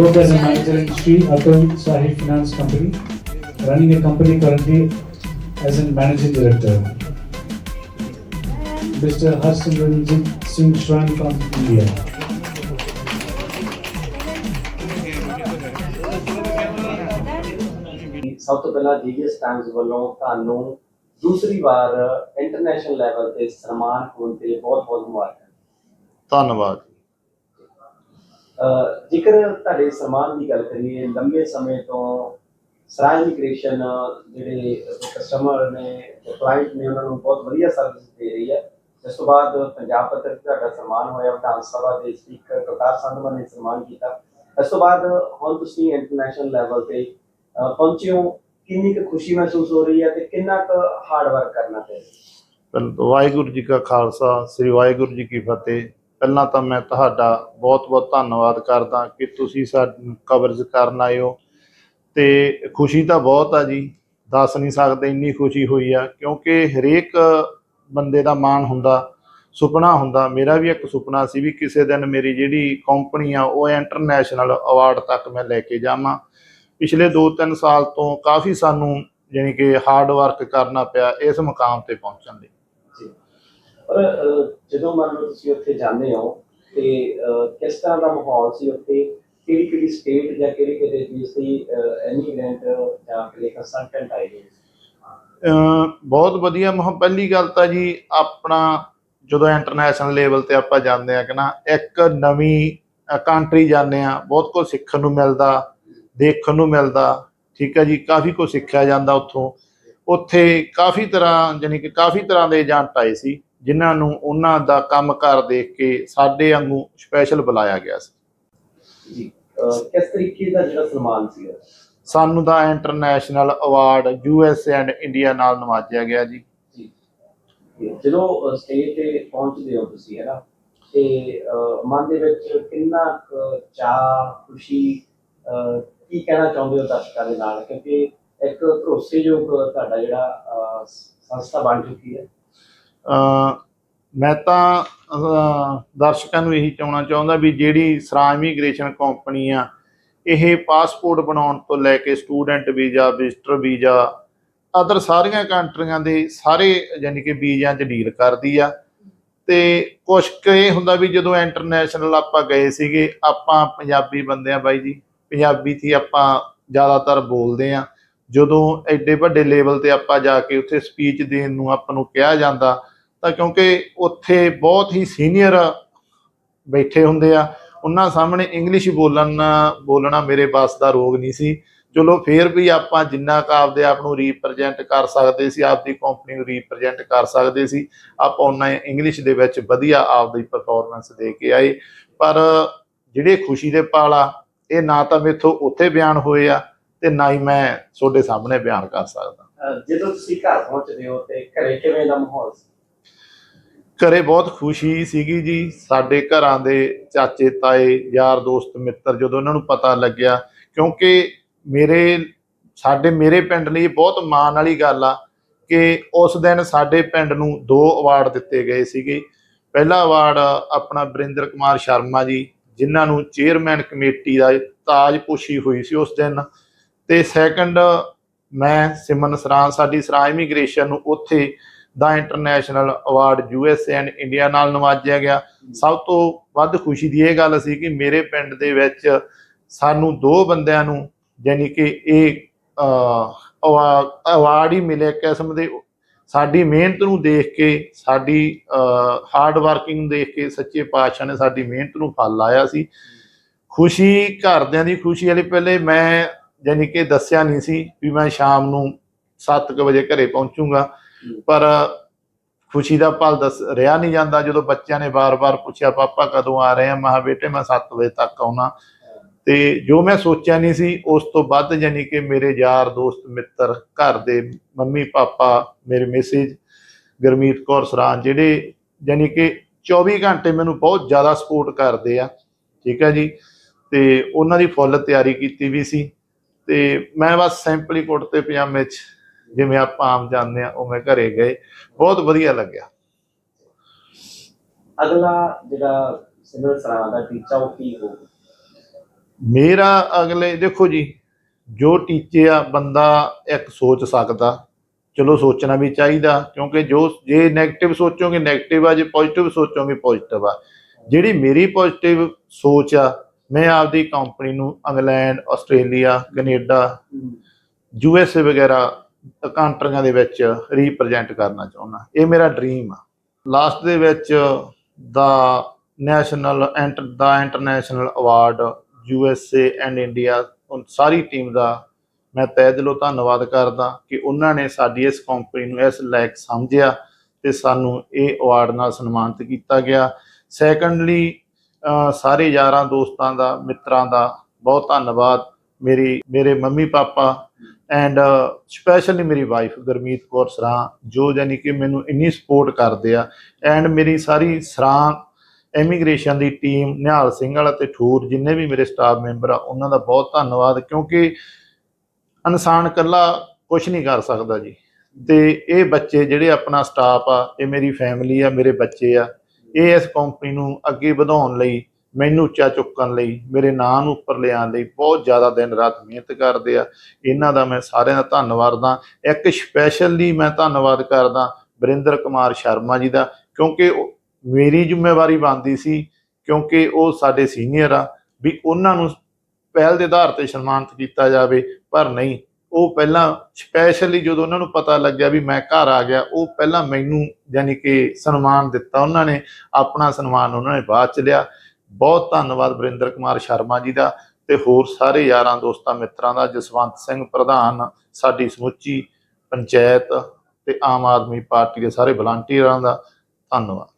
work as a manager in Sri Atal Sahib Finance Company, running a company currently as a managing director. Mr. Harshchandran Singh Shran from India. ਸਭ ਤੋਂ ਪਹਿਲਾਂ GGS Times ਵੱਲੋਂ ਤੁਹਾਨੂੰ ਦੂਸਰੀ ਵਾਰ international level ਤੇ ਸਨਮਾਨ ਹੋਣ ਤੇ ਬਹੁਤ-ਬਹੁਤ ਮੁਬਾਰਕਾਂ ਧੰਨਵਾਦ ਜੇਕਰ ਤੁਹਾਡੇ ਸਨਮਾਨ ਦੀ ਗੱਲ ਕਰੀਏ, ਲੰਬੇ ਸਮੇਂ ਤੋਂ ਸਰਾ ਇਮੀਗ੍ਰੇਸ਼ਨ ਜਿਹੜੇ ਕਸਟਮਰ ਨੇ ਕਲਾਇੰਟ ਨੇ, ਉਹਨਾਂ ਨੂੰ ਬਹੁਤ ਵਧੀਆ ਸਰਵਿਸ ਦੇ ਰਹੀ ਹੈ। ਇਸ ਤੋਂ ਬਾਅਦ ਪੰਜਾਬ ਪੱਤਰ ਤੁਹਾਡਾ ਸਨਮਾਨ ਹੋਇਆ, ਵਿਧਾਨ ਸਭਾ ਦੇ ਸਪੀਕਰ ਕਰਤਾਰ ਸੰਧਵਾ ਨੇ ਸਨਮਾਨ ਕੀਤਾ। ਇਸ ਤੋਂ ਬਾਅਦ ਹੁਣ ਤੁਸੀਂ ਇੰਟਰਨੈਸ਼ਨਲ ਲੈਵਲ ਤੇ ਪਹੁੰਚੇ ਹੋ। ਕਿੰਨੀ ਕੁ ਖੁਸ਼ੀ ਮਹਿਸੂਸ ਹੋ ਰਹੀ ਹੈ ਤੇ ਕਿੰਨਾ ਕੁ ਹਾਰਡ ਵਰਕ ਕਰਨਾ ਪੈ ਵਾਹਿਗੁਰੂ ਜੀ ਕਾ ਖਾਲਸਾ, ਸ੍ਰੀ ਵਾਹਿਗੁਰੂ ਜੀ ਕੀ ਫਤਿਹ। ਪਹਿਲਾਂ ਤਾਂ ਮੈਂ ਤੁਹਾਡਾ ਬਹੁਤ-ਬਹੁਤ ਧੰਨਵਾਦ ਕਰਦਾ ਕਿ ਤੁਸੀਂ ਸਾਨੂੰ ਕਵਰੇਜ ਕਰਨ ਆਏ ਹੋ। ਤੇ ਖੁਸ਼ੀ ਤਾਂ ਬਹੁਤ ਆ ਜੀ। ਦੱਸ ਨਹੀਂ ਸਕਦੇ ਇੰਨੀ ਖੁਸ਼ੀ ਹੋਈ ਆ, ਕਿਉਂਕਿ ਹਰੇਕ ਬੰਦੇ ਦਾ ਮਾਣ ਹੁੰਦਾ, ਸੁਪਨਾ ਹੁੰਦਾ। ਮੇਰਾ ਵੀ ਇੱਕ ਸੁਪਨਾ ਸੀ ਵੀ ਕਿਸੇ ਦਿਨ ਮੇਰੀ ਜਿਹੜੀ ਕੰਪਨੀ ਆ, ਉਹ ਇੰਟਰਨੈਸ਼ਨਲ ਅਵਾਰਡ ਤੱਕ ਮੈਂ ਲੈ ਕੇ ਜਾਵਾਂ। ਪਿਛਲੇ 2-3 ਸਾਲ ਤੋਂ ਕਾਫੀ ਸਾਨੂੰ ਯਾਨੀ ਕਿ ਹਾਰਡ ਵਰਕ ਕਰਨਾ ਪਿਆ ਇਸ ਮੁਕਾਮ ਤੇ ਪਹੁੰਚਣ ਲਈ। ਪਰ ਜਦੋਂ ਮੰਨ ਲਓ ਤੁਸੀਂ ਉੱਥੇ ਜਾਂਦੇ ਹੋ ਤੇ ਕਿਸ ਤਰ੍ਹਾਂ ਦਾ ਮਾਹੌਲ ਸੀ ਉੱਥੇ? ਕਿਹੜੀ ਕਿਹੜੀ ਸਟੇਟ ਜਾਂ ਕਿਹੜੇ ਕਿਹੜੇ ਦੇਸ਼ ਦੀ ਐਮੀਗ੍ਰੈਂਟ ਜਾਂ ਕਿਹੜੇ ਕੰਸਲਟੈਂਟ ਆਏ ਹੋਏ? ਬਹੁਤ ਵਧੀਆ ਮਹ ਪਹਿਲੀ ਗੱਲ ਤਾਂ ਜੀ ਆਪਣਾ ਜਦੋਂ ਇੰਟਰਨੈਸ਼ਨਲ ਲੈਵਲ ਤੇ ਆਪਾਂ ਜਾਂਦੇ ਆ ਕਿ ਨਾ, ਇੱਕ ਨਵੀਂ ਕੰਟਰੀ ਜਾਂਦੇ ਆ ਬਹੁਤ ਕੁਝ ਸਿੱਖਣ ਨੂੰ ਮਿਲਦਾ, ਦੇਖਣ ਨੂੰ ਮਿਲਦਾ, ਠੀਕ ਹੈ ਜੀ, ਕਾਫੀ ਕੁਝ ਸਿੱਖਿਆ ਜਾਂਦਾ ਉੱਥੋਂ। ਉੱਥੇ ਕਾਫੀ ਤਰ੍ਹਾਂ ਯਾਨੀ ਕਿ ਕਾਫੀ ਤਰ੍ਹਾਂ ਦੇ ਏਜੰਟ ਆਏ ਸੀ। ਜਿਨ੍ਹਾਂ ਨੂੰ ਉਹਨਾਂ ਦਾ ਕੰਮ ਕਰ ਦੇਖ ਕੇ ਸਾਡੇ ਵਾਂਗੂ ਸਪੈਸ਼ਲ ਬੁਲਾਇਆ ਗਿਆ ਸੀ। ਜੀ ਕਿਸ ਤਰੀਕੇ ਦਾ ਜਿਹੜਾ ਸਨਮਾਨ ਸੀ? ਸਾਨੂੰ ਦਾ international award U S and India ਨਾਲ ਨਵਾਜਿਆ ਗਿਆ ਜੀ। ਜਦੋਂ ਸਟੇਜ ਤੇ ਪਹੁੰਚਦੇ ਹੋ ਤੁਸੀਂ ਹੈ ਨਾ ਤੇ ਮਨ ਦੇ ਵਿੱਚ ਕਿੰਨਾ ਚਾਹ ਖੁਸ਼ੀ ਕੀ ਕਹਿਣਾ ਚਾਹੁੰਦੇ ਹੋ ਦਰਸ਼ਕਾਂ ਦੇ ਨਾਲ? ਕਿਉਂਕਿ ਇੱਕ ਭਰੋਸੇਯੋਗ ਤੁਹਾਡਾ ਜਿਹੜਾ ਅਹ, ਸੰਸਥਾ ਬਣ ਚੁੱਕੀ ਹੈ। ਅ ਮੈਂ ਤਾਂ ਦਰਸ਼ਕਾਂ ਨੂੰ ਇਹੀ ਚਾਹਣਾ ਚਾਹੁੰਦਾ ਵੀ ਜਿਹੜੀ ਸਰਾ ਇਮੀਗ੍ਰੇਸ਼ਨ ਕੰਪਨੀ ਆ, ਇਹ ਪਾਸਪੋਰਟ ਬਣਾਉਣ ਤੋਂ ਲੈ ਕੇ student visa visitor visa other ਸਾਰੀਆਂ ਕੰਟਰੀਆਂ ਦੇ ਸਾਰੇ ਯਾਨੀ ਕਿ ਵੀਜ਼ਿਆਂ 'ਚ ਡੀਲ ਕਰਦੀ ਆ। ਤੇ ਕੁਛ ਕੁ ਇਹ ਹੁੰਦਾ ਵੀ ਜਦੋਂ ਇੰਟਰਨੈਸ਼ਨਲ ਆਪਾਂ ਗਏ ਸੀਗੇ, ਆਪਾਂ ਪੰਜਾਬੀ ਬੰਦੇ ਆ ਬਾਈ ਜੀ। ਪੰਜਾਬੀ 'ਚ ਹੀ ਆਪਾਂ ਜ਼ਿਆਦਾਤਰ ਬੋਲਦੇ ਆ। ਜਦੋਂ ਐਡੇ ਵੱਡੇ ਲੈਵਲ ਤੇ ਆਪਾਂ ਜਾ ਕੇ ਉੱਥੇ ਸਪੀਚ ਦੇਣ ਨੂੰ ਆਪਾਂ ਨੂੰ ਕਿਹਾ ਜਾਂਦਾ ਤਾਂ ਕਿਉਂਕਿ ਉੱਥੇ ਬਹੁਤ ਹੀ ਸੀਨੀਅਰ ਬੈਠੇ ਹੁੰਦੇ ਆ, ਉਹਨਾਂ ਸਾਹਮਣੇ ਇੰਗਲਿਸ਼ ਬੋਲਣ, ਬੋਲਣਾ ਮੇਰੇ ਬਸ ਦਾ ਰੋਗ ਨਹੀਂ ਸੀ। ਚਲੋ ਫੇਰ ਵੀ ਆਪਾਂ ਜਿੰਨਾ ਕੁ ਆਪਦੇ ਆਪ ਨੂੰ ਰੀਪਰੈਜ਼ੈਂਟ ਕਰ ਸਕਦੇ ਸੀ, ਆਪਦੀ ਕੰਪਨੀ ਨੂੰ ਰੀਪਰੈਜ਼ੈਂਟ ਕਰ ਸਕਦੇ ਸੀ, ਆਪਾਂ ਉਹਨਾਂ ਇੰਗਲਿਸ਼ ਦੇ ਵਿੱਚ ਵਧੀਆ ਆਪਦੀ ਪਰਫਾਰਮੈਂਸ ਦੇ ਕੇ ਆਏ। ਪਰ ਜਿਹੜੇ ਖੁਸ਼ੀ ਦੇ ਪਲ ਆ ਇਹ ਨਾ ਤਾਂ ਮੇਥੋਂ ਉੱਥੇ ਬਿਆਨ ਹੋਏ ਆ ਤੇ ਨਾ ਹੀ ਮੈਂ ਤੁਹਾਡੇ ਸਾਹਮਣੇ ਬਿਆਨ ਕਰ ਸਕਦਾ। ਜਦੋਂ ਤੁਸੀਂ ਘਰ ਪਹੁੰਚਦੇ ਹੋ ਤੇ ਘਰੇ ਕਿਵੇਂ ਦਾ ਮਾਹੌਲ ਸੀ? ਘਰੇ ਬਹੁਤ ਖੁਸ਼ੀ ਸੀਗੀ ਜੀ। ਸਾਡੇ ਘਰਾਂ ਦੇ ਚਾਚੇ, ਤਾਏ, ਯਾਰ, ਦੋਸਤ, ਮਿੱਤਰ ਜਦੋਂ ਉਹਨਾਂ ਨੂੰ ਪਤਾ ਲੱਗਿਆ, ਕਿਉਂਕਿ ਮੇਰੇ, ਸਾਡੇ, ਮੇਰੇ ਪਿੰਡ ਲਈ ਬਹੁਤ ਮਾਣ ਵਾਲੀ ਗੱਲ ਆ ਕਿ ਉਸ ਦਿਨ ਸਾਡੇ ਪਿੰਡ ਨੂੰ ਦੋ ਅਵਾਰਡ ਦਿੱਤੇ ਗਏ ਸੀਗੇ। ਪਹਿਲਾ ਅਵਾਰਡ ਆਪਣਾ ਬਰਿੰਦਰ ਕੁਮਾਰ ਸ਼ਰਮਾ ਜੀ, ਜਿਨ੍ਹਾਂ ਨੂੰ ਚੇਅਰਮੈਨ ਕਮੇਟੀ ਦਾ ਤਾਜ ਪੋਸ਼ੀ ਹੋਈ ਸੀ ਉਸ ਦਿਨ। ਤੇ ਸੈਕੰਡ ਮੈਂ ਸਿਮਨ ਸਰਾਂ ਸਾਡੀ ਸਰਾਂ ਇਮੀਗ੍ਰੇਸ਼ਨ ਨੂੰ ਉੱਥੇ ਦਾ international award U S and India ਨਾਲ ਨਵਾਜਿਆ ਗਿਆ। ਸਭ ਤੋਂ ਵੱਧ ਖੁਸ਼ੀ ਦੀ ਇਹ ਗੱਲ ਸੀ ਕਿ ਮੇਰੇ ਪਿੰਡ ਦੇ ਵਿੱਚ ਸਾਨੂੰ ਦੋ ਬੰਦਿਆਂ ਨੂੰ ਯਾਨੀ ਕਿ ਇਹ ਅਵਾਰਡ ਹੀ ਮਿਲੇ ਕਿਸਮ ਦੇ। ਸਾਡੀ ਮਿਹਨਤ ਨੂੰ ਦੇਖ ਕੇ, ਸਾਡੀ ਹਾਰਡ ਵਰਕਿੰਗ ਨੂੰ ਦੇਖ ਕੇ ਸੱਚੇ ਪਾਤਸ਼ਾਹ ਨੇ ਸਾਡੀ ਮਿਹਨਤ ਨੂੰ ਫਲ ਲਾਇਆ ਸੀ। ਖੁਸ਼ੀ ਘਰਦਿਆਂ ਦੀ ਖੁਸ਼ੀ ਵਾਲੀ ਪਹਿਲੇ ਮੈਂ ਯਾਨੀ ਕਿ ਦੱਸਿਆ ਨਹੀਂ ਸੀ ਵੀ ਮੈਂ ਸ਼ਾਮ ਨੂੰ 7:00 ਵਜੇ ਘਰੇ ਪਹੁੰਚੂਗਾ। ਪਰ ਖੁਸ਼ੀ ਦਾ ਪਲ ਦੱਸ ਰਿਹਾ ਨਹੀਂ ਜਾਂਦਾ। ਜਦੋਂ ਬੱਚਿਆਂ ਨੇ ਬਾਰ-ਬਾਰ ਪੁੱਛਿਆ, ਪਾਪਾ, ਕਦੋਂ ਆ ਰਹੇ ਆ? ਮੈਂ ਬੇਟੇ, ਮੈਂ 7 ਵਜੇ ਤੱਕ ਆਉਣਾ। ਤੇ ਜੋ ਮੈਂ ਸੋਚਿਆ ਨਹੀਂ ਸੀ, ਉਸ ਤੋਂ ਵੱਧ ਯਾਨੀ ਕਿ ਮੇਰੇ ਯਾਰ, ਦੋਸਤ, ਮਿੱਤਰ, ਘਰ ਦੇ ਮੰਮੀ, ਪਾਪਾ, ਮੇਰੇ ਮੈਸੇਜ ਗਰਮੀਤ ਕੌਰ, ਸਰਾਂ, ਜਿਹੜੇ ਯਾਨੀ ਕਿ 24 ਘੰਟੇ ਮੈਨੂੰ ਬਹੁਤ ਜ਼ਿਆਦਾ ਸਪੋਰਟ ਕਰਦੇ ਆ, ਠੀਕ ਹੈ ਜੀ? ਤੇ ਉਹਨਾਂ ਦੀ ਫੁੱਲ ਤਿਆਰੀ ਕੀਤੀ ਵੀ ਸੀ। ਤੇ ਮੈਂ ਬਸ ਸਿੰਪਲੀ ਤੇ ਪਜਾਮੇ 'ਚ ਜਿਵੇਂ ਆਪਾਂ ਆਮ ਜਾਂਦੇ ਆ ਉਵੇਂ ਘਰੇ ਗਏ ਬਹੁਤ ਵਧੀਆ ਲੱਗਿਆ। ਅਗਲਾ ਜਿਹੜਾ ਸਿਮਰਨ ਸਰਾਂ ਦਾ ਟੀਚਾ ਉਹ ਕੀ ਹੋਊਗਾ ਮੇਰਾ ਅਗਲੇ ਦੇਖੋ ਜੀ ਜੋ ਟੀਚੇ ਆ ਬੰਦਾ ਇੱਕ ਸੋਚ ਸਕਦਾ। ਚਲੋ ਸੋਚਣਾ ਵੀ ਚਾਹੀਦਾ ਕਿਉਂਕਿ ਜੋ ਜੇ 네ਗੇਟਿਵ ਸੋਚੋਗੇ 네ਗੇਟਿਵ ਆ ਜੇ ਪੋਜ਼ਿਟਿਵ ਸੋਚੋਗੇ ਪੋਜ਼ਿਟਿਵ ਆ। ਜਿਹੜੀ ਮੇਰੀ ਪੋਜ਼ਿਟਿਵ ਸੋਚ ਆ ਮੈਂ ਆਪਦੀ ਕੰਪਨੀ ਨੂੰ England Australia Canada U S A ਵਗੈਰਾ ਕੰਟਰੀਆਂ ਦੇ ਵਿੱਚ ਰਿਪਰੈਜ਼ੈਂਟ ਕਰਨਾ ਚਾਹੁੰਦਾ। ਇਹ ਮੇਰਾ ਡ੍ਰੀਮ ਆ। ਲਾਸਟ ਦੇ ਵਿੱਚ ਦਾ national and the international award U S A and India sorry team ਦਾ ਮੈਂ ਤਹਿ ਦਿਲੋਂ ਧੰਨਵਾਦ ਕਰਦਾ ਕਿ ਉਹਨਾਂ ਨੇ ਸਾਡੀ ਇਸ ਕੰਪਨੀ ਨੂੰ ਇਸ ਲਾਇਕ ਸਮਝਿਆ ਤੇ ਸਾਨੂੰ ਇਹ ਅਵਾਰਡ ਨਾਲ ਸਨਮਾਨਿਤ ਕੀਤਾ ਗਿਆ। ਸੈਕੰਡਲੀ ਸਾਰੇ ਯਾਰਾਂ ਦੋਸਤਾਂ ਦਾ, ਮਿੱਤਰਾਂ ਦਾ ਬਹੁਤ ਧੰਨਵਾਦ। ਮੇਰੀ, ਮੇਰੇ mummy papa and specially uh, ਮੇਰੀ ਵਾਈਫ ਗੁਰਮੀਤ ਕੌਰ ਸਰਾਂ, ਜੋ ਜਾਨੀ ਕਿ ਮੈਨੂੰ ਇੰਨੀ ਸਪੋਰਟ ਕਰਦੇ ਆ ਐਂਡ ਮੇਰੀ ਸਾਰੀ ਸਰਾਂ ਇਮੀਗ੍ਰੇਸ਼ਨ ਦੀ ਟੀਮ ਨਿਹਾਲ ਸਿੰਘ ਵਾਲਾ ਤੇ ਠੂਰ ਜਿੰਨੇ ਵੀ ਮੇਰੇ ਸਟਾਫ ਮੈਂਬਰ ਆ, ਉਹਨਾਂ ਦਾ ਬਹੁਤ ਧੰਨਵਾਦ ਕਿਉਂਕਿ ਇਨਸਾਨ ਇਕੱਲਾ ਕੁਝ ਨਹੀਂ ਕਰ ਸਕਦਾ ਜੀ। ਤੇ ਇਹ ਬੱਚੇ ਜਿਹੜੇ ਆਪਣਾ ਸਟਾਫ ਆ, ਇਹ ਮੇਰੀ ਫੈਮਿਲੀ ਆ, ਮੇਰੇ ਬੱਚੇ ਆ, ਇਹ ਇਸ ਕੰਪਨੀ ਨੂੰ ਅੱਗੇ ਵਧਾਉਣ ਲਈ ਮੈਨੂੰ ਉੱਚਾ ਚੁੱਕਣ ਲਈ, ਮੇਰੇ ਨਾਂ ਨੂੰ ਉੱਪਰ ਲਿਆਉਣ ਲਈ ਬਹੁਤ ਜ਼ਿਆਦਾ ਦਿਨ ਰਾਤ ਮਿਹਨਤ ਕਰਦੇ ਆ। ਇਹਨਾਂ ਦਾ ਮੈਂ ਸਾਰਿਆਂ ਦਾ ਧੰਨਵਾਦ ਦਾ ਇੱਕ ਸਪੈਸ਼ਲੀ ਮੈਂ ਧੰਨਵਾਦ ਕਰਦਾ ਵਰਿੰਦਰ ਕੁਮਾਰ ਸ਼ਰਮਾ ਜੀ ਦਾ, ਕਿਉਂਕਿ ਮੇਰੀ ਜ਼ਿੰਮੇਵਾਰੀ ਬਣਦੀ ਸੀ, ਕਿਉਂਕਿ ਉਹ ਸਾਡੇ ਸੀਨੀਅਰ ਆ, ਵੀ ਉਹਨਾਂ ਨੂੰ ਪਹਿਲ ਦੇ ਆਧਾਰ ਤੇ ਸਨਮਾਨਿਤ ਕੀਤਾ ਜਾਵੇ, ਪਰ ਨਹੀਂ। ਉਹ ਪਹਿਲਾਂ ਸਪੈਸ਼ਲੀ ਜਦੋਂ ਉਹਨਾਂ ਨੂੰ ਪਤਾ ਲੱਗਿਆ ਵੀ ਮੈਂ ਘਰ ਆ ਗਿਆ, ਉਹ ਪਹਿਲਾਂ ਮੈਨੂੰ ਯਾਨੀ ਕਿ ਸਨਮਾਨ ਦਿੱਤਾ ਉਹਨਾਂ ਨੇ, ਆਪਣਾ ਸਨਮਾਨ ਉਹਨਾਂ ਨੇ ਬਾਅਦ ਚ ਲਿਆ। ਬਹੁਤ ਧੰਨਵਾਦ ਵਰਿੰਦਰ ਕੁਮਾਰ ਸ਼ਰਮਾ ਜੀ ਦਾ ਤੇ ਹੋਰ ਸਾਰੇ ਯਾਰਾਂ ਦੋਸਤਾਂ ਮਿੱਤਰਾਂ ਦਾ, ਜਸਵੰਤ ਸਿੰਘ ਪ੍ਰਧਾਨ, ਸਾਡੀ ਸਮੁੱਚੀ ਪੰਚਾਇਤ ਤੇ ਆਮ ਆਦਮੀ ਪਾਰਟੀ ਦੇ ਸਾਰੇ ਵਲੰਟੀਅਰਾਂ ਦਾ ਧੰਨਵਾਦ।